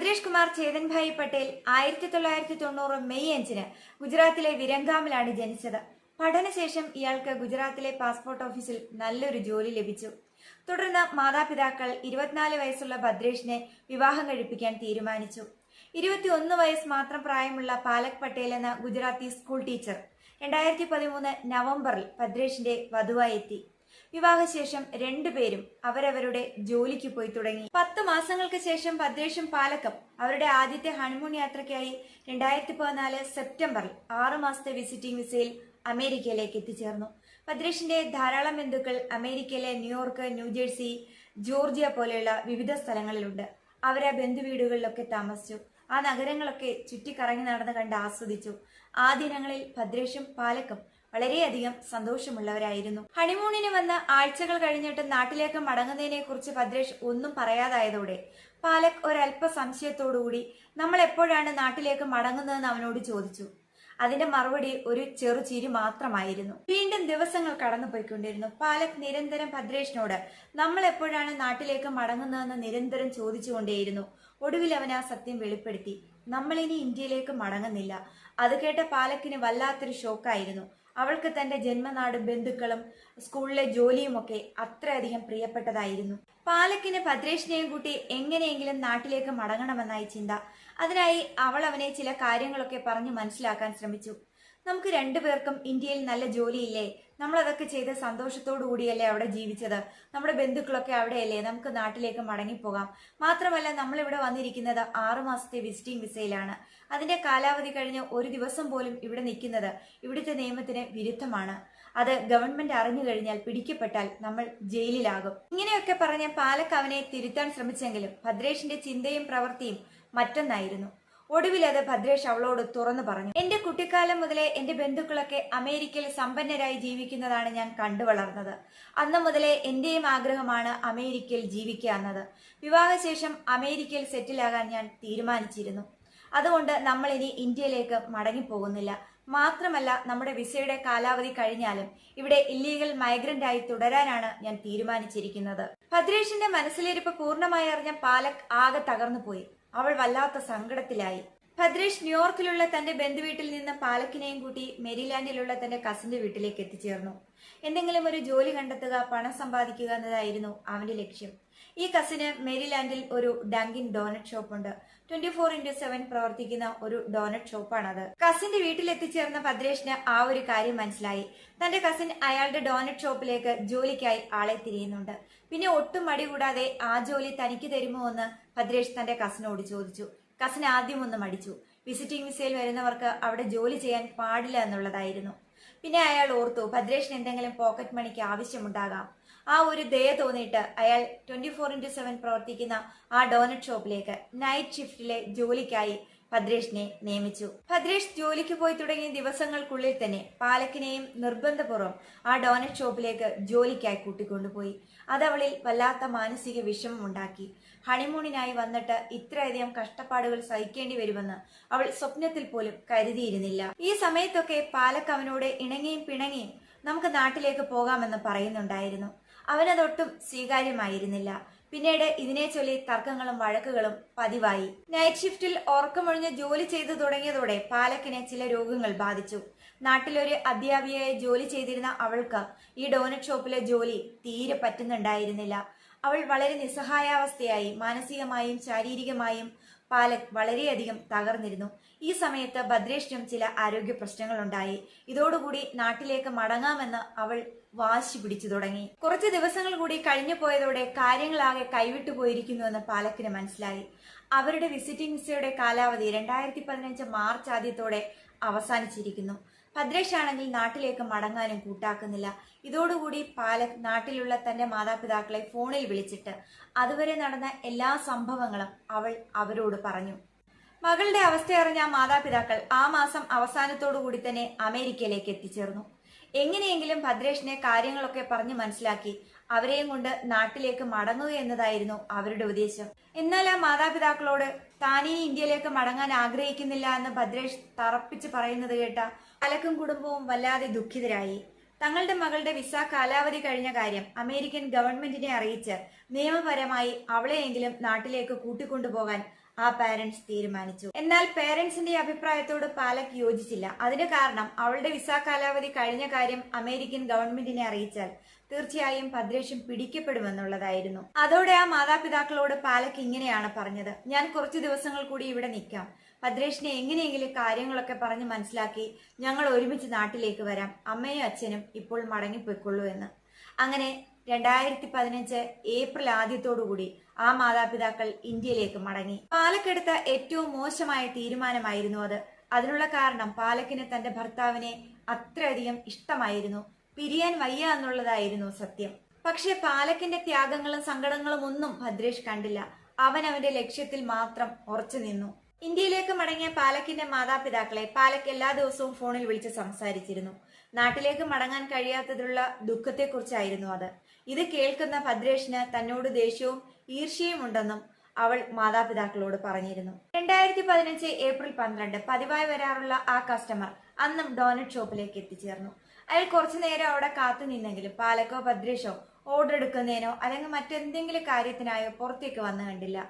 ഭദ്രേഷ് കുമാർ ചേതൻഭായ് പട്ടേൽ ആയിരത്തി തൊള്ളായിരത്തി തൊണ്ണൂറ് മെയ് അഞ്ചിന് ഗുജറാത്തിലെ വിരങ്കാമിലാണ് ജനിച്ചത്. പഠനശേഷം ഇയാൾക്ക് ഗുജറാത്തിലെ പാസ്പോർട്ട് ഓഫീസിൽ നല്ലൊരു ജോലി ലഭിച്ചു. തുടർന്ന് മാതാപിതാക്കൾ ഇരുപത്തിനാല് വയസ്സുള്ള ഭദ്രേഷിനെ വിവാഹം കഴിപ്പിക്കാൻ തീരുമാനിച്ചു. ഇരുപത്തിയൊന്ന് വയസ്സ് മാത്രം പ്രായമുള്ള പാലക് പട്ടേൽ എന്ന ഗുജറാത്തി സ്കൂൾ ടീച്ചർ രണ്ടായിരത്തി പതിമൂന്ന് നവംബറിൽ ഭദ്രേഷിന്റെ വധുവായി എത്തി. വിവാഹശേഷം രണ്ടുപേരും അവരവരുടെ ജോലിക്ക് പോയി തുടങ്ങി. പത്ത് മാസങ്ങൾക്ക് ശേഷം ഭദ്രേഷും പാലക്കം അവരുടെ ആദ്യത്തെ ഹണിമൂൺ യാത്രയ്ക്കായി രണ്ടായിരത്തി പതിനാല് സെപ്റ്റംബറിൽ ആറു മാസത്തെ വിസിറ്റിംഗ് വിസയിൽ അമേരിക്കയിലേക്ക് എത്തിച്ചേർന്നു. ഭദ്രേഷിന്റെ ധാരാളം ബന്ധുക്കൾ അമേരിക്കയിലെ ന്യൂയോർക്ക് ന്യൂജേഴ്സി ജോർജിയ പോലെയുള്ള വിവിധ സ്ഥലങ്ങളിലുണ്ട്. അവരെ ബന്ധുവീടുകളിലൊക്കെ താമസിച്ചു. ആ നഗരങ്ങളൊക്കെ ചുറ്റിക്കറങ്ങി നടന്ന് കണ്ട് ആസ്വദിച്ചു. ആ ദിനങ്ങളിൽ ഭദ്രേഷും പാലക്കും വളരെയധികം സന്തോഷമുള്ളവരായിരുന്നു. ഹണിമൂണിന് വന്ന് ആഴ്ചകൾ കഴിഞ്ഞിട്ട് നാട്ടിലേക്ക് മടങ്ങുന്നതിനെ കുറിച്ച് ഭദ്രേഷ് ഒന്നും പറയാതായതോടെ പാലക് ഒരല്പ സംശയത്തോടുകൂടി നമ്മൾ എപ്പോഴാണ് നാട്ടിലേക്ക് മടങ്ങുന്നതെന്ന് അവനോട് ചോദിച്ചു. അതിന്റെ മറുപടി ഒരു ചെറു ചിരി മാത്രമായിരുന്നു. വീണ്ടും ദിവസങ്ങൾ കടന്നുപോയിക്കൊണ്ടിരുന്നു. പാലക് നിരന്തരം ഭദ്രേഷിനോട് നമ്മൾ എപ്പോഴാണ് നാട്ടിലേക്ക് മടങ്ങുന്നതെന്ന് നിരന്തരം ചോദിച്ചുകൊണ്ടേയിരുന്നു. ഒടുവിൽ അവൻ ആ സത്യം വെളിപ്പെടുത്തി. നമ്മളിനി ഇനി ഇന്ത്യയിലേക്ക് മടങ്ങുന്നില്ല. അത് കേട്ട പാലക്കിന് വല്ലാത്തൊരു ഷോക്കായിരുന്നു. അവൾക്ക് തന്റെ ജന്മനാട് ബന്ധുക്കളും സ്കൂളിലെ ജോലിയുമൊക്കെ അത്രയധികം പ്രിയപ്പെട്ടതായിരുന്നു. പാലക്കിന് ഭദ്രേഷിനെയും കൂട്ടി എങ്ങനെയെങ്കിലും നാട്ടിലേക്ക് മടങ്ങണമെന്നായി ചിന്ത. അതിനായി അവൾ അവനെ ചില കാര്യങ്ങളൊക്കെ പറഞ്ഞു മനസ്സിലാക്കാൻ ശ്രമിച്ചു. നമുക്ക് രണ്ടുപേർക്കും ഇന്ത്യയിൽ നല്ല ജോലിയില്ലേ? നമ്മൾ അതൊക്കെ ചെയ്ത് സന്തോഷത്തോടു കൂടിയല്ലേ അവിടെ ജീവിച്ചത്? നമ്മുടെ ബന്ധുക്കളൊക്കെ അവിടെയല്ലേ? നമുക്ക് നാട്ടിലേക്ക് മടങ്ങിപ്പോകാം. മാത്രമല്ല നമ്മൾ ഇവിടെ വന്നിരിക്കുന്നത് ആറുമാസത്തെ വിസിറ്റിംഗ് വിസയിലാണ്. അതിന്റെ കാലാവധി കഴിഞ്ഞ് ഒരു ദിവസം പോലും ഇവിടെ നിൽക്കുന്നത് ഇവിടുത്തെ നിയമത്തിന് വിരുദ്ധമാണ്. അത് ഗവൺമെന്റ് അറിഞ്ഞു കഴിഞ്ഞാൽ പിടിക്കപ്പെട്ടാൽ നമ്മൾ ജയിലിലാകും. ഇങ്ങനെയൊക്കെ പറഞ്ഞ് പാലക്ക് അവനെ തിരുത്താൻ ശ്രമിച്ചെങ്കിലും ഭദ്രേഷിന്റെ ചിന്തയും പ്രവൃത്തിയും മറ്റൊന്നായിരുന്നു. ഒടുവിൽ അത് ഭദ്രേഷ് അവളോട് തുറന്നു പറഞ്ഞു. എന്റെ കുട്ടിക്കാലം മുതലേ എന്റെ ബന്ധുക്കളൊക്കെ അമേരിക്കയിൽ സമ്പന്നരായി ജീവിക്കുന്നതാണ് ഞാൻ കണ്ടു വളർന്നത്. അന്ന് മുതലേ എന്റെയും ആഗ്രഹമാണ് അമേരിക്കയിൽ ജീവിക്കുക എന്നത്. വിവാഹശേഷം അമേരിക്കയിൽ സെറ്റിലാകാൻ ഞാൻ തീരുമാനിച്ചിരുന്നു. അതുകൊണ്ട് നമ്മൾ ഇനി ഇന്ത്യയിലേക്ക് മടങ്ങിപ്പോകുന്നില്ല. മാത്രമല്ല നമ്മുടെ വിസയുടെ കാലാവധി കഴിഞ്ഞാലും ഇവിടെ ഇല്ലീഗൽ മൈഗ്രന്റ് ആയി തുടരാനാണ് ഞാൻ തീരുമാനിച്ചിരിക്കുന്നത്. ഭദ്രേഷിന്റെ മനസ്സിലിരിപ്പ് പൂർണമായി അറിഞ്ഞ പാലക് ആകെ തകർന്നുപോയി. അവൾ വല്ലാത്ത സങ്കടത്തിലായി. ഭദ്രേഷ് ന്യൂയോർക്കിലുള്ള തന്റെ ബന്ധുവീട്ടിൽ നിന്ന് പാലക്കിനെയും കൂട്ടി മെരിലാൻഡിലുള്ള തന്റെ കസിന്റെ വീട്ടിലേക്ക് എത്തിച്ചേർന്നു. എന്തെങ്കിലും ഒരു ജോലി കണ്ടെത്തുക പണം സമ്പാദിക്കുക എന്നതായിരുന്നു അവന്റെ ലക്ഷ്യം. ഈ കസിന് മെരിലാൻഡിൽ ഒരു ഡങ്കിൻ ഡോണറ്റ് ഷോപ്പ് ഉണ്ട്. ട്വന്റി ഫോർ ഇന്റു സെവൻ പ്രവർത്തിക്കുന്ന ഒരു ഡോണറ്റ് ഷോപ്പാണത് കസിന്റെ വീട്ടിൽ എത്തിച്ചേർന്ന ഭദ്രേഷിന് ആ ഒരു കാര്യം മനസ്സിലായി. തന്റെ കസിൻ അയാളുടെ ഡോണറ്റ് ഷോപ്പിലേക്ക് ജോലിക്കായി ആളെ തിരിയുന്നുണ്ട്. പിന്നെ ഒട്ടും മടി കൂടാതെ ആ ജോലി തനിക്ക് തരുമോ എന്ന് ഭദ്രേഷ് തന്റെ കസിനോട് ചോദിച്ചു. കസിൻ ആദ്യം ഒന്ന് മടിച്ചു. വിസിറ്റിംഗ് വിസയിൽ വരുന്നവർക്ക് അവിടെ ജോലി ചെയ്യാൻ പാടില്ല എന്നുള്ളതായിരുന്നു. പിന്നെ അയാൾ ഓർത്തു ഭദ്രേഷിന് എന്തെങ്കിലും പോക്കറ്റ് മണിക്ക് ആവശ്യമുണ്ടാകാം. ആ ഒരു ദയ തോന്നിയിട്ട് അയാൾ ട്വന്റി ഫോർ ഇന്റു സെവൻ പ്രവർത്തിക്കുന്ന ആ ഡോനറ്റ് ഷോപ്പിലേക്ക് നൈറ്റ് ഷിഫ്റ്റിലെ ജോലിക്കായി ഭദ്രേഷിനെ നിയമിച്ചു. ഭദ്രേഷ് ജോലിക്ക് പോയി തുടങ്ങിയ ദിവസങ്ങൾക്കുള്ളിൽ തന്നെ പാലക്കിനെയും നിർബന്ധപൂർവം ആ ഡോനറ്റ് ഷോപ്പിലേക്ക് ജോലിക്കായി കൂട്ടിക്കൊണ്ടുപോയി. അതവളിൽ വല്ലാത്ത മാനസിക വിഷമം ഉണ്ടാക്കി. ഹണിമൂണിനായി വന്നിട്ട് ഇത്രയധികം കഷ്ടപ്പാടുകൾ സഹിക്കേണ്ടി വരുമെന്ന് അവൾ സ്വപ്നത്തിൽ പോലും കരുതിയിരുന്നില്ല. ഈ സമയത്തൊക്കെ പാലക്ക് അവനോട് ഇണങ്ങിയും പിണങ്ങിയും നമുക്ക് നാട്ടിലേക്ക് പോകാമെന്ന് പറയുന്നുണ്ടായിരുന്നു. അവനതൊട്ടും സ്വീകാര്യമായിരുന്നില്ല. പിന്നീട് ഇതിനെ ചൊല്ലി തർക്കങ്ങളും വഴക്കുകളും പതിവായി. നൈറ്റ് ഷിഫ്റ്റിൽ ഉറക്കമൊഴിഞ്ഞ് ജോലി ചെയ്തു തുടങ്ങിയതോടെ പാലക്കിനെ ചില രോഗങ്ങൾ ബാധിച്ചു. നാട്ടിലൊരു അധ്യാപികയായി ജോലി ചെയ്തിരുന്ന അവൾക്ക് ഈ ഡോനറ്റ് ഷോപ്പിലെ ജോലി തീരെ പറ്റുന്നുണ്ടായിരുന്നില്ല. അവൾ വളരെ നിസ്സഹായാവസ്ഥയായി മാനസികമായും ശാരീരികമായും പാലക് വളരെയധികം തകർന്നിരുന്നു. ഈ സമയത്ത് ഭദ്രേഷിനും ചില ആരോഗ്യ പ്രശ്നങ്ങളുണ്ടായി. ഇതോടുകൂടി നാട്ടിലേക്ക് മടങ്ങാമെന്ന് അവൾ വാശി പിടിച്ചു തുടങ്ങി. കുറച്ച് ദിവസങ്ങൾ കൂടി കഴിഞ്ഞു പോയതോടെ കാര്യങ്ങളാകെ കൈവിട്ടു പോയിരിക്കുന്നുവെന്ന് പാലക്കിന് മനസ്സിലായി. അവരുടെ വിസിറ്റിംഗ് വിസയുടെ കാലാവധി രണ്ടായിരത്തി പതിനഞ്ച് മാർച്ച് ആദ്യത്തോടെ അവസാനിച്ചിരിക്കുന്നു. ഭദ്രേഷ് ആണെങ്കിൽ നാട്ടിലേക്ക് മടങ്ങാനും കൂട്ടാക്കുന്നില്ല. ഇതോടുകൂടി പാലക് നാട്ടിലുള്ള തന്റെ മാതാപിതാക്കളെ ഫോണിൽ വിളിച്ചിട്ട് അതുവരെ നടന്ന എല്ലാ സംഭവങ്ങളും അവൾ അവരോട് പറഞ്ഞു. മകളുടെ അവസ്ഥ അറിഞ്ഞ മാതാപിതാക്കൾ ആ മാസം അവസാനത്തോടു കൂടി തന്നെ അമേരിക്കയിലേക്ക് എത്തിച്ചേർന്നു. എങ്ങനെയെങ്കിലും ഭദ്രേഷിനെ കാര്യങ്ങളൊക്കെ പറഞ്ഞു മനസ്സിലാക്കി അവരെയും കൊണ്ട് നാട്ടിലേക്ക് മടങ്ങുക എന്നതായിരുന്നു അവരുടെ ഉദ്ദേശം. എന്നാൽ ആ മാതാപിതാക്കളോട് താനീ ഇന്ത്യയിലേക്ക് മടങ്ങാൻ ആഗ്രഹിക്കുന്നില്ല എന്ന് ഭദ്രേഷ് തറപ്പിച്ച് പറയുന്നത് കേട്ട അലക്കും കുടുംബവും വല്ലാതെ ദുഃഖിതരായി. തങ്ങളുടെ മകളുടെ വിസ കാലാവധി കഴിഞ്ഞ കാര്യം അമേരിക്കൻ ഗവൺമെന്റിനെ അറിയിച്ച് നിയമപരമായി അവളെയെങ്കിലും നാട്ടിലേക്ക് കൂട്ടിക്കൊണ്ടുപോകാൻ ആ പാരന്റ്സ് തീരുമാനിച്ചു. എന്നാൽ പേരന്റ്സിന്റെ അഭിപ്രായത്തോട് പാലക് യോജിച്ചില്ല. അതിന് കാരണം അവളുടെ വിസ കാലാവധി കഴിഞ്ഞ കാര്യം അമേരിക്കൻ ഗവൺമെന്റിനെ അറിയിച്ചാൽ തീർച്ചയായും ഭദ്രേഷും പിടിക്കപ്പെടുമെന്നുള്ളതായിരുന്നു. അതോടെ ആ മാതാപിതാക്കളോട് പാലക് ഇങ്ങനെയാണ് പറഞ്ഞത്. ഞാൻ കുറച്ചു ദിവസങ്ങൾ കൂടി ഇവിടെ നിൽക്കാം. ഭദ്രേഷിനെ എങ്ങനെയെങ്കിലും കാര്യങ്ങളൊക്കെ പറഞ്ഞ് മനസ്സിലാക്കി ഞങ്ങൾ ഒരുമിച്ച് നാട്ടിലേക്ക് വരാം. അമ്മയും അച്ഛനും ഇപ്പോൾ മടങ്ങിപ്പോയിക്കൊള്ളൂ എന്ന്. അങ്ങനെ രണ്ടായിരത്തി പതിനഞ്ച് ഏപ്രിൽ ആദ്യത്തോടുകൂടി ആ മാതാപിതാക്കൾ ഇന്ത്യയിലേക്ക് മടങ്ങി. പാലക്കെടുത്ത ഏറ്റവും മോശമായ തീരുമാനമായിരുന്നു അത്. അതിനുള്ള കാരണം പാലക്കിന് തന്റെ ഭർത്താവിനെ അത്രയധികം ഇഷ്ടമായിരുന്നു. പിരിയാൻ വയ്യ എന്നുള്ളതായിരുന്നു സത്യം. പക്ഷെ പാലക്കിന്റെ ത്യാഗങ്ങളും സങ്കടങ്ങളും ഒന്നും ഭദ്രേഷ് കണ്ടില്ല. അവൻ അവന്റെ ലക്ഷ്യത്തിൽ മാത്രം ഉറച്ചു നിന്നു. ഇന്ത്യയിലേക്ക് മടങ്ങിയ പാലക്കിന്റെ മാതാപിതാക്കളെ പാലക്ക് എല്ലാ ദിവസവും ഫോണിൽ വിളിച്ച് സംസാരിച്ചിരുന്നു. നാട്ടിലേക്ക് മടങ്ങാൻ കഴിയാത്തതിലുള്ള ദുഃഖത്തെക്കുറിച്ചായിരുന്നു അത്. ഇത് കേൾക്കുന്ന ഭദ്രേഷിന് തന്നോട് ദേഷ്യവും ഈർഷ്യയും ഉണ്ടെന്നും അവൾ മാതാപിതാക്കളോട് പറഞ്ഞിരുന്നു. രണ്ടായിരത്തി പതിനഞ്ച് ഏപ്രിൽ പന്ത്രണ്ട് പതിവായി വരാറുള്ള ആ കസ്റ്റമർ അന്നും ഡോണറ്റ് ഷോപ്പിലേക്ക് എത്തിച്ചേർന്നു. അയാൾ കുറച്ചു നേരം അവിടെ കാത്തു നിന്നെങ്കിലും പാലക്കോ ഭദ്രേഷോ ഓർഡർ എടുക്കുന്നതിനോ അല്ലെങ്കിൽ മറ്റെന്തെങ്കിലും കാര്യത്തിനായോ പുറത്തേക്ക് വന്നു കണ്ടില്ല.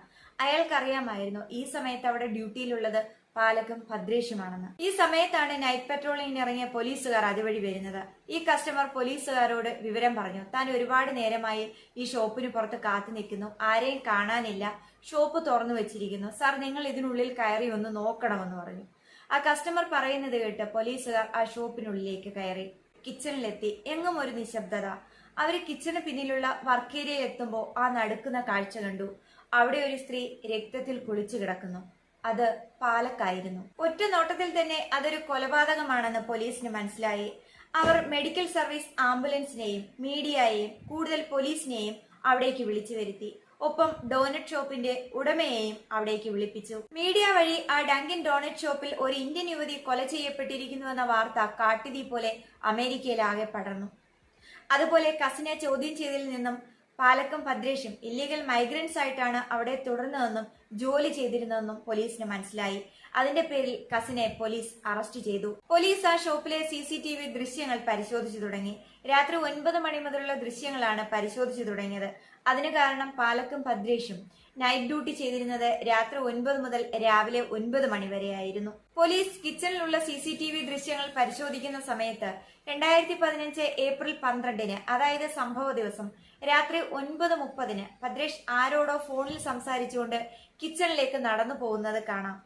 അയാൾക്കറിയാമായിരുന്നു ഈ സമയത്ത് അവിടെ ഡ്യൂട്ടിയിലുള്ളത് പാലക്കും ഭദ്രേഷുമാണെന്ന്. ഈ സമയത്താണ് നൈറ്റ് പെട്രോളിംഗിന് ഇറങ്ങിയ പോലീസുകാർ അതുവഴി വരുന്നത്. ഈ കസ്റ്റമർ പോലീസുകാരോട് വിവരം പറഞ്ഞു. താൻ ഒരുപാട് നേരമായി ഈ ഷോപ്പിന് പുറത്ത് കാത്തു നിൽക്കുന്നു. ആരെയും കാണാനില്ല. ഷോപ്പ് തുറന്നു വെച്ചിരിക്കുന്നു. സാർ നിങ്ങൾ ഇതിനുള്ളിൽ കയറി ഒന്ന് നോക്കണമെന്ന് പറഞ്ഞു. ആ കസ്റ്റമർ പറയുന്നത് കേട്ട് പോലീസുകാർ ആ ഷോപ്പിനുള്ളിലേക്ക് കയറി. കിച്ചണിലെത്തി. എങ്ങും ഒരു നിശബ്ദത. അവർ കിച്ചണ് പിന്നിലുള്ള വർക്ക് ഏരിയയിൽ എത്തുമ്പോൾ ആ നടക്കുന്ന കാഴ്ച കണ്ടു. അവിടെ ഒരു സ്ത്രീ രക്തത്തിൽ കുളിച്ചു കിടക്കുന്നു. അത് പാലക്കായിരുന്നു. ഒറ്റ നോട്ടത്തിൽ തന്നെ അതൊരു കൊലപാതകമാണെന്ന് പോലീസിന് മനസ്സിലായി. അവർ മെഡിക്കൽ സർവീസ് ആംബുലൻസിനെയും മീഡിയയെയും കൂടുതൽ പോലീസിനെയും അവിടേക്ക് വിളിച്ചു വരുത്തി. ഒപ്പം ഡോണറ്റ് ഷോപ്പിന്റെ ഉടമയെയും അവിടേക്ക് വിളിപ്പിച്ചു. മീഡിയ വഴി ആ ഡങ്കിൻ ഡോണറ്റ് ഷോപ്പിൽ ഒരു ഇന്ത്യൻ യുവതി കൊല ചെയ്യപ്പെട്ടിരിക്കുന്നുവെന്ന വാർത്ത കാട്ടുതീ പോലെ അമേരിക്കയിലാകെ പടർന്നു. അതുപോലെ കസിനെ ചോദ്യം ചെയ്തതിൽ നിന്നും പാലക്കും ഭദ്രേഷും ഇല്ലീഗൽ മൈഗ്രൻസ് ആയിട്ടാണ് അവിടെ തുടർന്നതെന്നും ജോലി ചെയ്തിരുന്നതെന്നും പോലീസിന് മനസ്സിലായി. അതിന്റെ പേരിൽ കസിനെ പോലീസ് അറസ്റ്റ് ചെയ്തു. പോലീസ് ആ ഷോപ്പിലെ സി സി ടി വി ദൃശ്യങ്ങൾ പരിശോധിച്ചു തുടങ്ങി. രാത്രി ഒൻപത് മണി മുതലുള്ള ദൃശ്യങ്ങളാണ് പരിശോധിച്ചു തുടങ്ങിയത്. അതിന് കാരണം പാലക്കും ഭദ്രേഷും. നൈറ്റ് ഡ്യൂട്ടി ചെയ്തിരുന്നത് രാത്രി ഒൻപത് മുതൽ രാവിലെ ഒൻപത് മണി വരെയായിരുന്നു. പോലീസ് കിച്ചണിലുള്ള സി സി ടി വി ദൃശ്യങ്ങൾ പരിശോധിക്കുന്ന സമയത്ത് രണ്ടായിരത്തി പതിനഞ്ച് ഏപ്രിൽ പന്ത്രണ്ടിന് അതായത് സംഭവ ദിവസം രാത്രി ഒൻപത് മുപ്പതിന് ഭദ്രേഷ് ആരോടോ ഫോണിൽ സംസാരിച്ചുകൊണ്ട് കിച്ചണിലേക്ക് നടന്നു പോകുന്നത് കാണാം.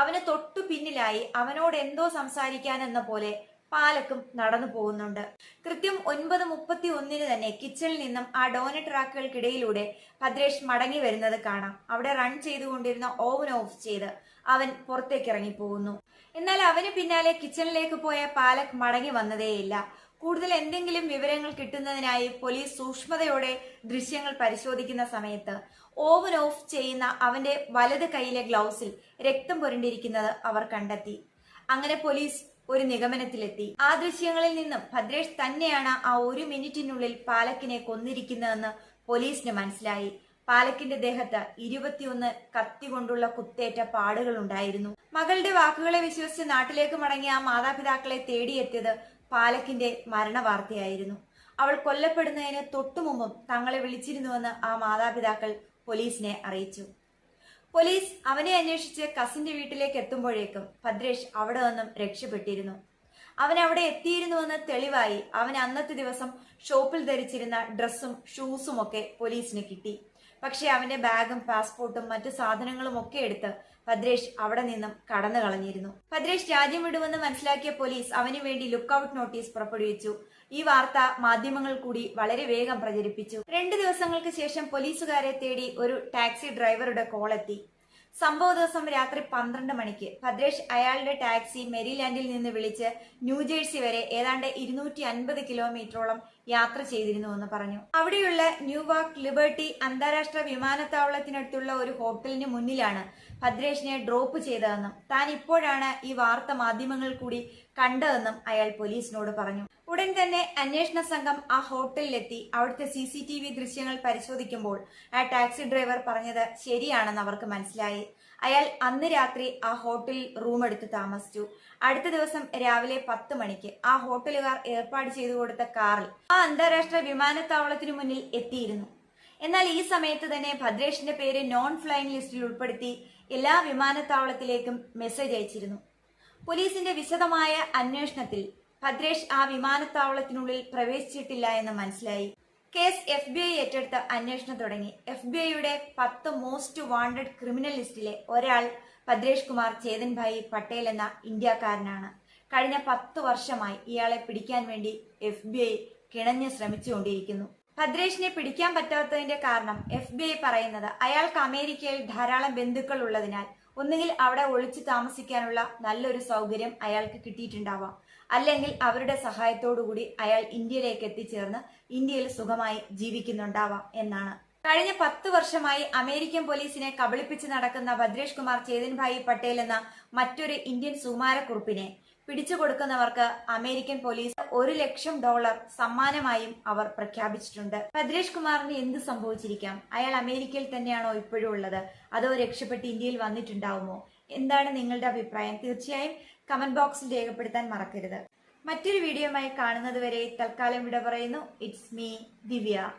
അവന് തൊട്ടു പിന്നിലായി അവനോട് എന്തോ സംസാരിക്കാൻ എന്ന പോലെ പാലക്കും നടന്നു പോകുന്നുണ്ട്. കൃത്യം ഒൻപത് മുപ്പത്തി ഒന്നിന് തന്നെ കിച്ചണിൽ നിന്നും ആ ഡോനറ്റ് ട്രാക്കുകൾക്കിടയിലൂടെ ഭദ്രേഷ് മടങ്ങി വരുന്നത് കാണാം. അവിടെ റൺ ചെയ്തുകൊണ്ടിരുന്ന ഓവൻ ഓഫ് ചെയ്ത് അവൻ പുറത്തേക്ക് ഇറങ്ങി പോകുന്നു എന്നാൽ അവന് പിന്നാലെ കിച്ചണിലേക്ക് പോയ പാലക് മടങ്ങി വന്നതേയില്ല. കൂടുതൽ എന്തെങ്കിലും വിവരങ്ങൾ കിട്ടുന്നതിനായി പോലീസ് സൂക്ഷ്മതയോടെ ദൃശ്യങ്ങൾ പരിശോധിക്കുന്ന സമയത്ത് ഓവൻ ഓഫ് ചെയ്യുന്ന അവന്റെ വലത് കൈയിലെ ഗ്ലൗസിൽ രക്തം പുരണ്ടിരിക്കുന്നത് അവർ കണ്ടെത്തി. അങ്ങനെ പോലീസ് ഒരു നിഗമനത്തിലെത്തി. ആ ദൃശ്യങ്ങളിൽ നിന്നും ഭദ്രേഷ് തന്നെയാണ് ആ ഒരു മിനിറ്റിനുള്ളിൽ പാലക്കിനെ കൊന്നിരിക്കുന്നതെന്ന് പോലീസിന് മനസ്സിലായി. പാലക്കിന്റെ ദേഹത്ത് ഇരുപത്തിയൊന്ന് കത്തി കൊണ്ടുള്ള കുത്തേറ്റ പാടുകൾ ഉണ്ടായിരുന്നു മകളുടെ വാക്കുകളെ വിശ്വസിച്ച് നാട്ടിലേക്ക് മടങ്ങിയ ആ മാതാപിതാക്കളെ തേടിയെത്തിയത് പാലക്കിന്റെ മരണവാർത്തയായിരുന്നു. അവൾ കൊല്ലപ്പെടുന്നതിന് തൊട്ടുമുമ്പും തങ്ങളെ വിളിച്ചിരുന്നുവെന്ന് ആ മാതാപിതാക്കൾ പോലീസിനെ അറിയിച്ചു. പോലീസ് അവനെ അന്വേഷിച്ച് കസിന്റെ വീട്ടിലേക്ക് എത്തുമ്പോഴേക്കും ഭദ്രേഷ് അവിടെ നിന്നും രക്ഷപ്പെട്ടിരുന്നു. അവൻ അവിടെ എത്തിയിരുന്നുവെന്ന് തെളിവായി അവൻ അന്നത്തെ ദിവസം ഷോപ്പിൽ ധരിച്ചിരുന്ന ഡ്രസ്സും ഷൂസും ഒക്കെ പോലീസിന് കിട്ടി. പക്ഷേ അവന്റെ ബാഗും പാസ്പോർട്ടും മറ്റു സാധനങ്ങളും ഒക്കെ എടുത്ത് ഭദ്രേഷ് അവിടെ നിന്നും കടന്നു കളഞ്ഞിരുന്നു. ഭദ്രേഷ് രാജ്യം വിടുമെന്ന് മനസ്സിലാക്കിയ പോലീസ് അവന് വേണ്ടി ലുക്കൌട്ട് നോട്ടീസ് പുറപ്പെടുവിച്ചു. ഈ വാർത്ത മാധ്യമങ്ങൾ കൂടി വളരെ വേഗം പ്രചരിപ്പിച്ചു. രണ്ടു ദിവസങ്ങൾക്ക് ശേഷം പോലീസുകാരെ തേടി ഒരു ടാക്സി ഡ്രൈവറുടെ കോൾ എത്തി സംഭവ ദിവസം രാത്രി പന്ത്രണ്ട് മണിക്ക് ഭദ്രേഷ് അയാളുടെ ടാക്സി മെരിലാൻഡിൽ നിന്ന് വിളിച്ച് ന്യൂജേഴ്സി വരെ ഏതാണ്ട് ഇരുന്നൂറ്റി അൻപത് കിലോമീറ്ററോളം യാത്ര ചെയ്തിരുന്നുവെന്ന് പറഞ്ഞു. അവിടെയുള്ള ന്യൂവാർക്ക് ലിബർട്ടി അന്താരാഷ്ട്ര വിമാനത്താവളത്തിനടുത്തുള്ള ഒരു ഹോട്ടലിന് മുന്നിലാണ് ഭദ്രേഷിനെ ഡ്രോപ്പ് ചെയ്തതെന്നും താൻ ഇപ്പോഴാണ് ഈ വാർത്ത മാധ്യമങ്ങൾ കൂടി കണ്ടതെന്നും അയാൾ പോലീസിനോട് പറഞ്ഞു. ഉടൻ തന്നെ അന്വേഷണ സംഘം ആ ഹോട്ടലിലെത്തി. അവിടുത്തെ സി സി ടി വി ദൃശ്യങ്ങൾ പരിശോധിക്കുമ്പോൾ ആ ടാക്സി ഡ്രൈവർ പറഞ്ഞത് ശരിയാണെന്ന് അവർക്ക് മനസ്സിലായി. അയാൾ അന്ന് രാത്രി ആ ഹോട്ടലിൽ റൂം എടുത്ത് താമസിച്ചു. അടുത്ത ദിവസം രാവിലെ പത്ത് മണിക്ക് ആ ഹോട്ടലുകാർ ഏർപ്പാട് ചെയ്തു കൊടുത്ത കാറിൽ ആ അന്താരാഷ്ട്ര വിമാനത്താവളത്തിനു മുന്നിൽ എത്തിയിരുന്നു. എന്നാൽ ഈ സമയത്ത് തന്നെ ഭദ്രേഷിന്റെ പേര് നോൺ ഫ്ലൈയിങ് ലിസ്റ്റിൽ ഉൾപ്പെടുത്തി എല്ലാ വിമാനത്താവളത്തിലേക്കും മെസ്സേജ് അയച്ചിരുന്നു. പോലീസിന്റെ വിശദമായ അന്വേഷണത്തിൽ ഭദ്രേഷ് ആ വിമാനത്താവളത്തിനുള്ളിൽ പ്രവേശിച്ചിട്ടില്ല എന്ന് മനസ്സിലായി. കേസ് എഫ് ബി ഐ ഏറ്റെടുത്ത് അന്വേഷണം തുടങ്ങി. എഫ് ബി ഐയുടെ പത്ത് മോസ്റ്റ് വാണ്ടഡ് ക്രിമിനൽ ലിസ്റ്റിലെ ഒരാൾ ഭദ്രേഷ് കുമാർ ചേതൻഭായി പട്ടേൽ എന്ന ഇന്ത്യക്കാരനാണ്. കഴിഞ്ഞ പത്ത് വർഷമായി ഇയാളെ പിടിക്കാൻ വേണ്ടി എഫ് ബി ഐ കിണഞ്ഞ് ശ്രമിച്ചുകൊണ്ടിരിക്കുന്നു. ഭദ്രേഷിനെ പിടിക്കാൻ പറ്റാത്തതിന്റെ കാരണം എഫ് ബി ഐ പറയുന്നത് അയാൾക്ക് അമേരിക്കയിൽ ധാരാളം ബന്ധുക്കൾ ഉള്ളതിനാൽ ഒന്നുകിൽ അവിടെ ഒളിച്ചു താമസിക്കാനുള്ള നല്ലൊരു സൗകര്യം അയാൾക്ക് കിട്ടിയിട്ടുണ്ടാവാം. അല്ലെങ്കിൽ അവരുടെ സഹായത്തോടുകൂടി അയാൾ ഇന്ത്യയിലേക്ക് എത്തിച്ചേർന്ന് ഇന്ത്യയിൽ സുഖമായി ജീവിക്കുന്നുണ്ടാവാം എന്നാണ്. കഴിഞ്ഞ പത്ത് വർഷമായി അമേരിക്കൻ പോലീസിനെ കബളിപ്പിച്ച് നടക്കുന്ന ഭദ്രേഷ് കുമാർ ചേതൻഭായി പട്ടേൽ എന്ന മറ്റൊരു ഇന്ത്യൻ സുമാരക്കുറിപ്പിനെ പിടിച്ചുകൊടുക്കുന്നവർക്ക് അമേരിക്കൻ പോലീസ് ഒരു ലക്ഷം ഡോളർ സമ്മാനമായും അവർ പ്രഖ്യാപിച്ചിട്ടുണ്ട്. ഭദ്രേഷ് കുമാറിന് എന്ത് സംഭവിച്ചിരിക്കാം? അയാൾ അമേരിക്കയിൽ തന്നെയാണോ ഇപ്പോഴും ഉള്ളത്? അതോ രക്ഷപ്പെട്ട് ഇന്ത്യയിൽ വന്നിട്ടുണ്ടാവുമോ? എന്താണ് നിങ്ങളുടെ അഭിപ്രായം? തീർച്ചയായും കമന്റ് ബോക്സിൽ രേഖപ്പെടുത്താൻ മറക്കരുത്. മറ്റൊരു വീഡിയോയുമായി കാണുന്നത് വരെ തൽക്കാലം വിട പറയുന്നു. It's me Divya